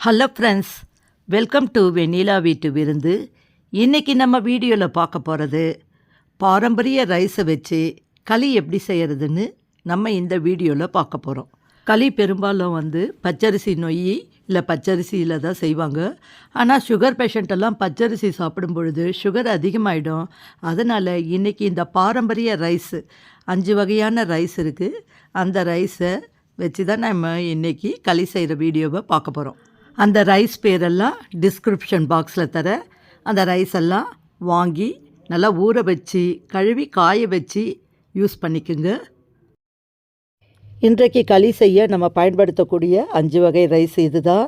Hello friends welcome to Vennila வீட்டு விருந்து. இன்றைக்கி நம்ம வீடியோவில் பார்க்க போகிறது பாரம்பரிய ரைஸை வச்சு களி எப்படி செய்கிறதுன்னு நம்ம இந்த வீடியோவில் பார்க்க போகிறோம் களி பெரும்பாலும் வந்து பச்சரிசி நொய் இல்லை பச்சரிசியில் தான் செய்வாங்க. ஆனால் சுகர் பேஷண்ட்டெல்லாம் பச்சரிசி சாப்பிடும் பொழுது சுகர் அதிகமாகிடும் அதனால் இன்றைக்கி இந்த பாரம்பரிய ரைஸ் அஞ்சு வகையான ரைஸ் இருக்குது அந்த ரைஸை வச்சு தான் நம்ம இன்றைக்கி களி செய்கிற வீடியோவை பார்க்க போகிறோம் அந்த ரைஸ் பேரெல்லாம் டிஸ்கிரிப்ஷன் பாக்ஸில் தர அந்த ரைஸ் எல்லாம் வாங்கி நல்லா ஊற வச்சு கழுவி காய வச்சு யூஸ் பண்ணிக்கோங்க. இன்றைக்கு களி செய்ய நம்ம பயன்படுத்தக்கூடிய அஞ்சு வகை ரைஸ் இது தான்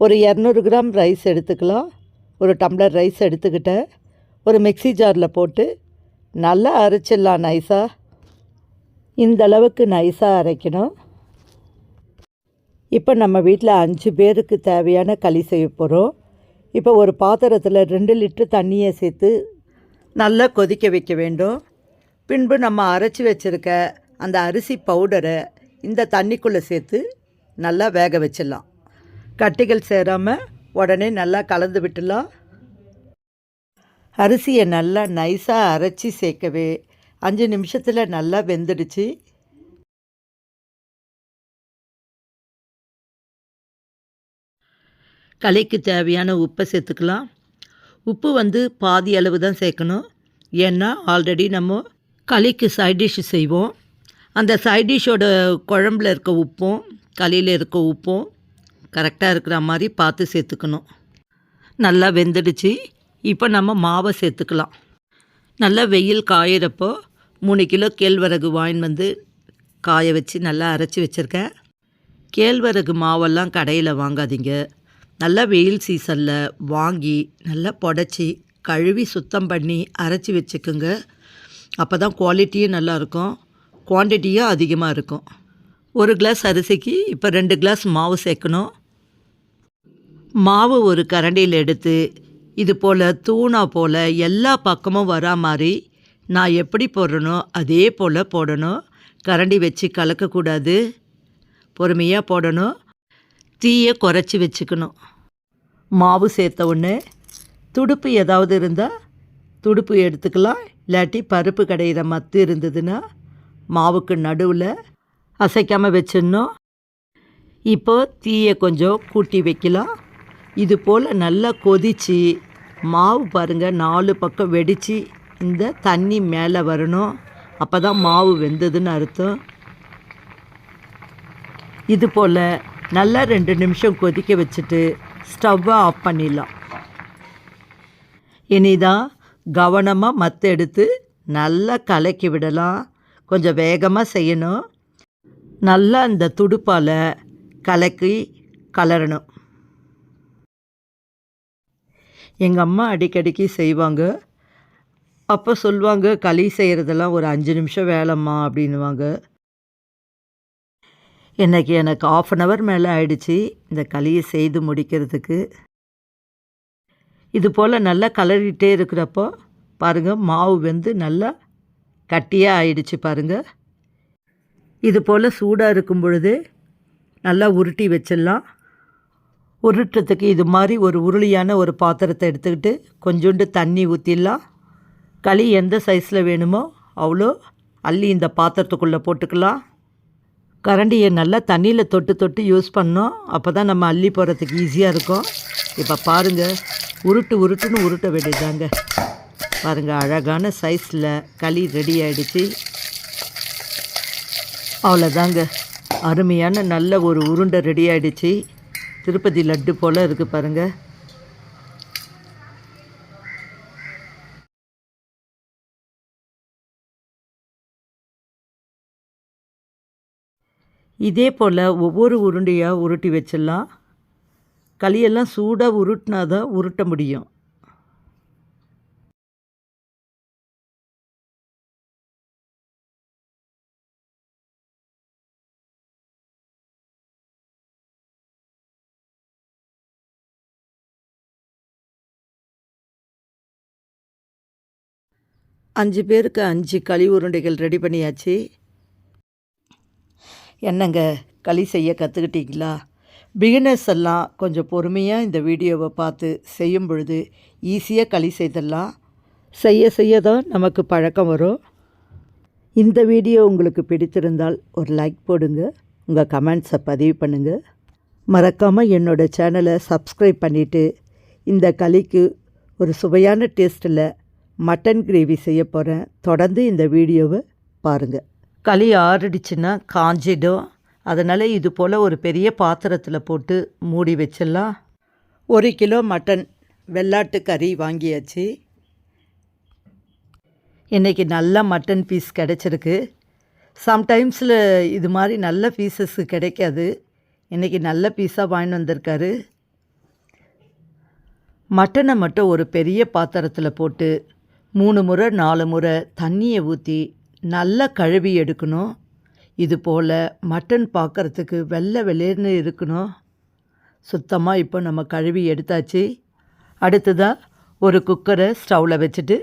ஒரு இரநூறு கிராம் ரைஸ் எடுத்துக்கலாம். ஒரு டம்ளர் ரைஸ் எடுத்துக்கிட்டேன் ஒரு மிக்ஸி ஜாரில் போட்டு நல்லா அரைச்சிடலாம் நைஸாக இந்த அளவுக்கு நைஸாக அரைக்கணும். இப்போ நம்ம வீட்டில் அஞ்சு பேருக்கு தேவையான களி செய்ய போகிறோம் இப்போ ஒரு பாத்திரத்தில் ரெண்டு லிட்டர் தண்ணியை சேர்த்து நல்லா கொதிக்க வைக்க வேண்டும். பின்பு நம்ம அரைச்சி வச்சுருக்க அந்த அரிசி பவுடரை இந்த தண்ணிக்குள்ளே சேர்த்து நல்லா வேக வச்சிடலாம். கட்டிகள் சேராமல் உடனே நல்லா கலந்து விட்டுலாம் அரிசியை நல்லா நைஸாக அரைச்சி சேர்க்கவே அஞ்சு நிமிஷத்தில் நல்லா வெந்துடுச்சு. களிக்கு தேவையான உப்பை சேர்த்துக்கலாம். உப்பு வந்து பாதி அளவு தான் சேர்க்கணும். ஏன்னா ஆல்ரெடி நம்ம களிக்கு சைட் டிஷ் செய்வோம். அந்த சைட் டிஷ்ஷோட குழம்புல இருக்க உப்பும் களியில் இருக்க உப்பும் கரெக்டாக இருக்கிற மாதிரி பார்த்து சேர்த்துக்கணும். நல்லா வெந்துடுச்சு. இப்போ நம்ம மாவை சேர்த்துக்கலாம். நல்லா வெயில் காயிறப்போ மூணு கிலோ கேழ்வரகு வாங்கின்னு வந்து காய வச்சு நல்லா அரைச்சி வச்சுருக்கேன். கேழ்வரகு மாவெல்லாம் கடையில் வாங்காதீங்க. நல்லா வெயில் சீசனில் வாங்கி நல்லா புடச்சி கழுவி சுத்தம் பண்ணி அரைச்சி வச்சுக்குங்க. அப்போ தான் குவாலிட்டியும் நல்லாயிருக்கும் குவான்டிட்டியும் அதிகமாக இருக்கும். ஒரு கிளாஸ் அரிசிக்கு இப்போ ரெண்டு கிளாஸ் மாவு சேர்க்கணும். மாவு ஒரு கரண்டியில் எடுத்து இது போல் தூணா போல் எல்லா பக்கமும் வரா மாதிரி நான் எப்படி போடுறனோ அதே போல் போடணும். கரண்டி வச்சு கலக்கக்கூடாது. பொறுமையாக போடணும். தீயை குறைச்சி வச்சுக்கணும். மாவு சேர்த்த உடனே துடுப்பு ஏதாவது இருந்தால் துடுப்பு எடுத்துக்கலாம். இல்லாட்டி பருப்பு கடையிற மத்து இருந்ததுன்னா மாவுக்கு நடுவில் அசைக்காமல் வச்சிடணும். இப்போ தீயை கொஞ்சம் கூட்டி வைக்கலாம். இது போல் நல்லா கொதித்து மாவு பாருங்கள் நாலு பக்கம் வெடித்து இந்த தண்ணி மேலே வரணும். அப்போ தான் மாவு வெந்ததுன்னு அர்த்தம். இது போல் நல்லா ரெண்டு நிமிஷம் கொதிக்க வச்சுட்டு ஸ்டவ்வை ஆஃப் பண்ணிடலாம். இனிதான் கவனமாக மத்து எடுத்து நல்லா கலக்கி விடலாம். கொஞ்சம் வேகமாக செய்யணும். நல்லா அந்த துடுப்பால் கலக்கி கலரணும். எங்கள் அம்மா அடிக்கடிக்கு செய்வாங்க. அப்போ சொல்லுவாங்க களி செய்கிறதெல்லாம் ஒரு அஞ்சு நிமிஷம் வேலைம்மா அப்படின்வாங்க இன்றைக்கி எனக்கு ஆஃப் அன் ஹவர் மேலே ஆயிடுச்சு. இந்த களியை செய்து முடிக்கிறதுக்கு. இது போல் நல்லா கலரிட்டே இருக்கிறப்போ பாருங்கள் மாவு வெந்து நல்லா கட்டியாக ஆயிடுச்சு பாருங்கள் இது போல் சூடாக இருக்கும் பொழுது நல்லா உருட்டி வச்சிடலாம். உருட்டுறதுக்கு இது மாதிரி ஒரு உருளியான ஒரு பாத்திரத்தை எடுத்துக்கிட்டு கொஞ்சோண்டு தண்ணி ஊற்றிடலாம் களி எந்த சைஸில் வேணுமோ அவ்வளோ அள்ளி இந்த பாத்திரத்துக்குள்ளே போட்டுக்கலாம். கரண்டியை நல்லா தண்ணியில் தொட்டு தொட்டு யூஸ் பண்ணோம். அப்போ தான் நம்ம அள்ளி போகிறதுக்கு ஈஸியாக இருக்கும். இப்போ பாருங்கள் உருட்டு உருட்டுன்னு உருட்ட வேண்டியதாங்க பாருங்கள் அழகான சைஸில் களி ரெடி ஆகிடுச்சு அவ்வளோதாங்க அருமையான நல்ல ஒரு உருண்டை ரெடி ஆகிடுச்சு திருப்பதி லட்டு போல் இருக்குது பாருங்கள் இதே போல் ஒவ்வொரு உருண்டையாக உருட்டி வச்சிடலாம். களியெல்லாம் சூடாக உருட்டினா தான் உருட்ட முடியும். அஞ்சு பேருக்கு அஞ்சு களி உருண்டைகள் ரெடி பண்ணியாச்சு. என்னங்க களி செய்ய கற்றுக்கிட்டீங்களா பிகினர்ஸ் எல்லாம் கொஞ்சம் பொறுமையாக இந்த வீடியோவை பார்த்து செய்யும் பொழுது ஈஸியாக களி செய்தெல்லாம் செய்ய செய்ய தான் நமக்கு பழக்கம் வரும். இந்த வீடியோ உங்களுக்கு பிடித்திருந்தால் ஒரு லைக் போடுங்க உங்கள் கமெண்ட்ஸை பதிவு பண்ணுங்கள் மறக்காமல் என்னோடய சேனலை சப்ஸ்கிரைப் பண்ணிவிட்டு இந்த களிக்கு ஒரு சுவையான டேஸ்ட்டில் மட்டன் கிரேவி செய்ய போகிறேன் தொடர்ந்து இந்த வீடியோவை பாருங்கள் களி ஆறிடுச்சுன்னா காஞ்சிடும். அதனால் இது போல் ஒரு பெரிய பாத்திரத்தில் போட்டு மூடி வச்சிடலாம். ஒரு கிலோ மட்டன் வெள்ளாட்டு கறி வாங்கியாச்சு. இன்றைக்கி நல்ல மட்டன் பீஸ் கிடச்சிருக்கு. சம்டைம்ஸில் இது மாதிரி நல்ல பீசஸ் கிடைக்காது. இன்றைக்கி நல்ல பீஸாக வாங்கிட்டு வந்திருக்காரு. மட்டனை மட்டும் ஒரு பெரிய பாத்திரத்தில் போட்டு மூணு முறை நாலு முறை தண்ணியை ஊற்றி நல்லா கழுவி எடுக்கணும். இது போல் மட்டன் பார்க்குறதுக்கு வெள்ளை வெளியேர்னு இருக்கணும். சுத்தமாக இப்போ நம்ம கழுவி எடுத்தாச்சு. அடுத்ததாக ஒரு குக்கரை ஸ்டவ்வில் வச்சுட்டு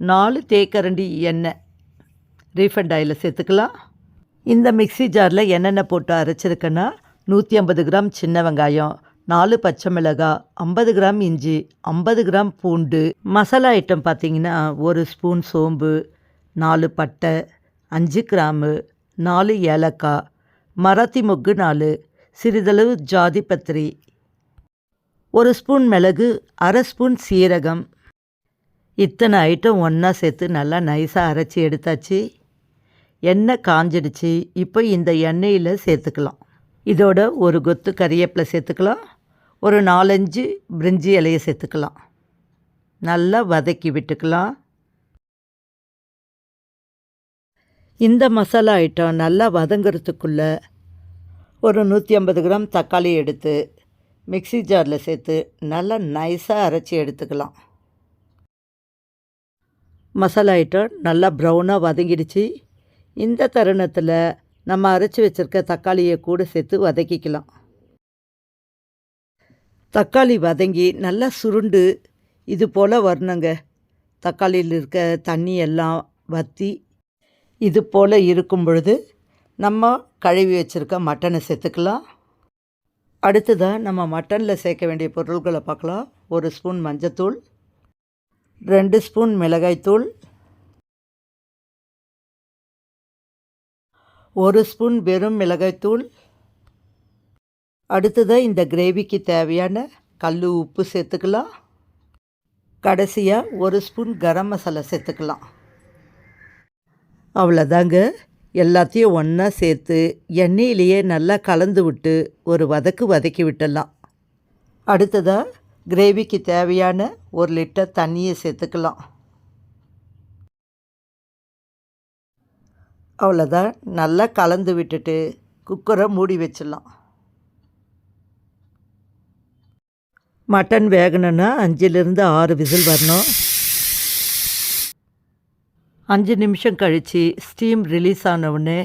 நாலு தேக்கரண்டி எண்ணெய். ரீஃபண்ட் ஆயில் சேர்த்துக்கலாம். இந்த மிக்சி ஜாரில் என்னென்ன போட்டு அரைச்சிருக்கேன்னா நூற்றி ஐம்பது கிராம் சின்ன வெங்காயம் நாலு பச்சை மிளகாய் ஐம்பது கிராம் இஞ்சி ஐம்பது கிராம் பூண்டு. மசாலா ஐட்டம் பார்த்திங்கன்னா ஒரு ஸ்பூன் சோம்பு நாலு பட்டை அஞ்சு கிராமு நாலு ஏலக்காய் மராத்தி மொக்கு நாலு சிறிதளவு ஜாதி பத்திரி. ஒரு ஸ்பூன் மிளகு அரை ஸ்பூன் சீரகம். இத்தனை ஐட்டம் ஒன்றா சேர்த்து நல்லா நைஸாக அரைச்சி எடுத்தாச்சு. எண்ணெய் காஞ்சிடுச்சு. இப்போ இந்த எண்ணெயில் சேர்த்துக்கலாம். இதோட ஒரு கொத்து கறியப்பில் சேர்த்துக்கலாம். ஒரு நாலஞ்சு பிரிஞ்சி இலையை சேர்த்துக்கலாம். நல்லா வதக்கி விட்டுக்கலாம். இந்த மசாலா ஐட்டம் நல்லா வதங்கிறதுக்குள்ளே ஒரு நூற்றி ஐம்பது கிராம் தக்காளி எடுத்து மிக்ஸி ஜாரில் சேர்த்து நல்லா நைஸாக அரைச்சி எடுத்துக்கலாம். மசாலா ஐட்டம் நல்லா ப்ரௌனாக வதங்கிடுச்சு. இந்த தருணத்தில் நம்ம அரைச்சி வச்சுருக்க தக்காளியை கூட சேர்த்து வதக்கிக்கலாம். தக்காளி வதங்கி நல்லா சுருண்டு இது போல் வரணுங்க. தக்காளியில் இருக்க தண்ணி எல்லாம் வற்றி இது போல் இருக்கும் பொழுது நம்ம கழுவி வச்சுருக்க மட்டனை சேர்த்துக்கலாம். அடுத்ததாக நம்ம மட்டனில் சேர்க்க வேண்டிய பொருட்களை பார்க்கலாம். ஒரு ஸ்பூன் மஞ்சத்தூள் ரெண்டு ஸ்பூன் மிளகாய்த்தூள் ஒரு ஸ்பூன் வெறும் மிளகாய்த்தூள். அடுத்ததாக இந்த கிரேவிக்கு தேவையான கல் உப்பு சேர்த்துக்கலாம். கடைசியாக ஒரு ஸ்பூன் கரம் மசாலா சேர்த்துக்கலாம். அவ்வளோதாங்க. எல்லாத்தையும் ஒன்றா சேர்த்து எண்ணெயிலேயே நல்லா கலந்து விட்டு ஒரு வதக்கு வதக்கி விட்டுடலாம். அடுத்ததாக கிரேவிக்கு தேவையான ஒரு லிட்டர் தண்ணியை சேர்த்துக்கலாம். அவ்வளோதான் நல்லா கலந்து விட்டுட்டு குக்கரை மூடி வச்சிடலாம். மட்டன் வேகணுன்னா அஞ்சுலேருந்து ஆறு விசில் வரணும். அஞ்சு நிமிஷம் கழித்து ஸ்டீம் ரிலீஸ் ஆனவுடனே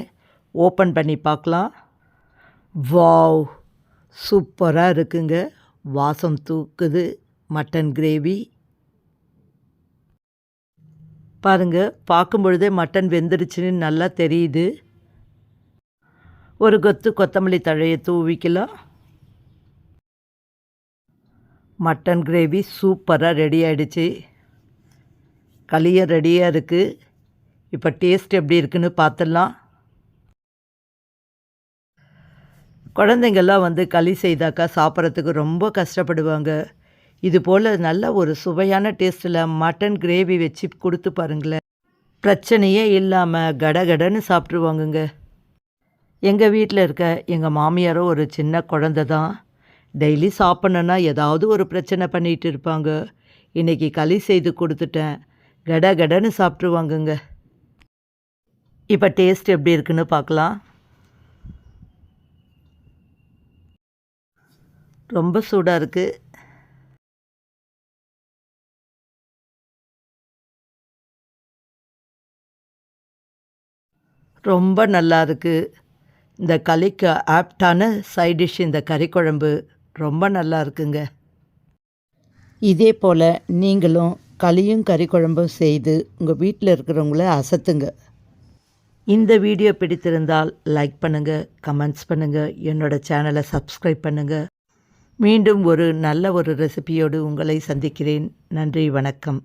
ஓப்பன் பண்ணி பார்க்கலாம். வாவ் சூப்பராக இருக்குங்க. வாசம் தூக்குது மட்டன் கிரேவி. பாருங்கள் பார்க்கும் பொழுதே மட்டன் வெந்துருச்சுன்னு நல்லா தெரியுது. ஒரு கொத்து கொத்தமல்லி தழையை தூவிக்கலாம். மட்டன் கிரேவி சூப்பராக ரெடி ஆகிடுச்சு களியும் ரெடியாக இருக்குது இப்போ டேஸ்ட் எப்படி இருக்குன்னு பார்த்துடலாம் குழந்தைங்கள்லாம் வந்து களி செய்தாக்கா சாப்பிட்றதுக்கு ரொம்ப கஷ்டப்படுவாங்க. இது போல் நல்ல ஒரு சுவையான டேஸ்ட்டில் மட்டன் கிரேவி வச்சு கொடுத்து பாருங்களேன். பிரச்சனையே இல்லாமல் கடகடன்னு சாப்பிட்ருவாங்கங்க எங்கள் வீட்டில் இருக்க எங்கள் மாமியாரும் ஒரு சின்ன குழந்த தான். டெய்லி சாப்பிட்ணுன்னா ஏதாவது ஒரு பிரச்சனை பண்ணிகிட்டு இருப்பாங்க. இன்றைக்கி களி செய்து கொடுத்துட்டேன். கட கடன்னு சாப்பிட்ருவாங்கங்க இப்போ டேஸ்ட் எப்படி இருக்குன்னு பார்க்கலாம். ரொம்ப சூடாக இருக்குது ரொம்ப நல்லா இருக்குது இந்த களிக்கு ஆப்டான சைட் டிஷ் இந்த கறி குழம்பு ரொம்ப நல்லா இருக்குங்க. இதே போல் நீங்களும் களியும் கறி குழம்பும் செய்து உங்கள் வீட்டில் இருக்கிறவங்கள அசத்துங்க. இந்த வீடியோ பிடித்திருந்தால் லைக் பண்ணுங்கள் கமெண்ட்ஸ் பண்ணுங்கள் என்னோடய சேனலை சப்ஸ்கிரைப் பண்ணுங்கள் மீண்டும் ஒரு நல்ல ஒரு ரெசிபியோடு உங்களை சந்திக்கிறேன். நன்றி வணக்கம்.